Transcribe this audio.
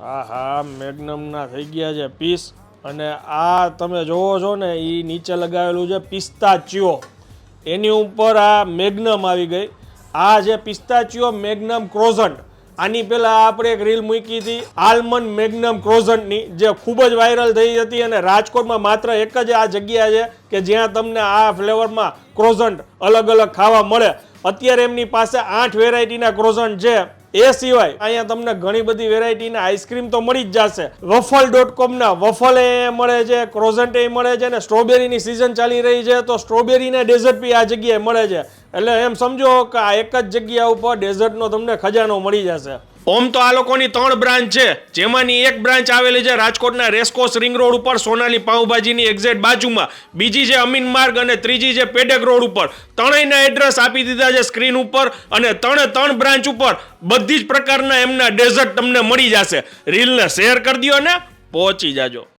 હા હા મેગ્નમના થઈ ગયા છે પીસ. અને આ તમે જોવો છો ને એ નીચે લગાવેલું છે પિસ્તાચીઓ. એની ઉપર આ મેગ્નમ આવી ગઈ. આ જે પિસ્તાચીઓ મેગ્નમ ક્રોઝન્ટ. આની પહેલાં આપણે એક રીલ મૂકી હતી, આલમંડ મેગ્નમ ક્રોઝન્ટની, જે ખૂબ જ વાયરલ થઈ હતી અને રાજકોટમાં માત્ર એક જ આ જગ્યા છે કે જ્યાં તમને આ ફ્લેવરમાં ક્રોઝન્ટ અલગ અલગ ખાવા મળે. અત્યારે એમની પાસે આઠ વેરાયટીના ક્રોઝન્ટ છે. એ સિવાય અહીંયા તમને ઘણી બધી વેરાયટીના આઈસ્ક્રીમ તો મળી જ જશે. વફલ ડોટ કોમના વફલ એ મળે છે ક્રોઝન્ટ એ મળે છે અને સ્ટ્રોબેરીની સિઝન ચાલી રહી છે તો સ્ટ્રોબેરીના ડેઝર્ટ બી આ જગ્યાએ મળે છે. એટલે એમ સમજો કે આ એક જ જગ્યા ઉપર ડેઝર્ટનો તમને ખજાનો મળી જશે. ઓમ તો આ લોકોની ત્રણ બ્રાન્ચ છે. જેમાંની એક બ્રાન્ચ આવેલી છે રાજકોટના રેસકોસ રિંગ રોડ ઉપર, સોનાલી પાઉભાજીની એક્ઝેક્ટ બાજુમાં. બીજી છે અમીન માર્ગ અને ત્રીજી છે પેડેક રોડ ઉપર. ત્રણેયના એડ્રેસ આપી દીધા છે સ્ક્રીન ઉપર અને ત્રણે ત્રણ બ્રાન્ચ ઉપર બધી જ પ્રકારના એમના ડેઝર્ટ તમને મળી જશે. રીલને શેર કરી દો ને પહોંચી જાજો.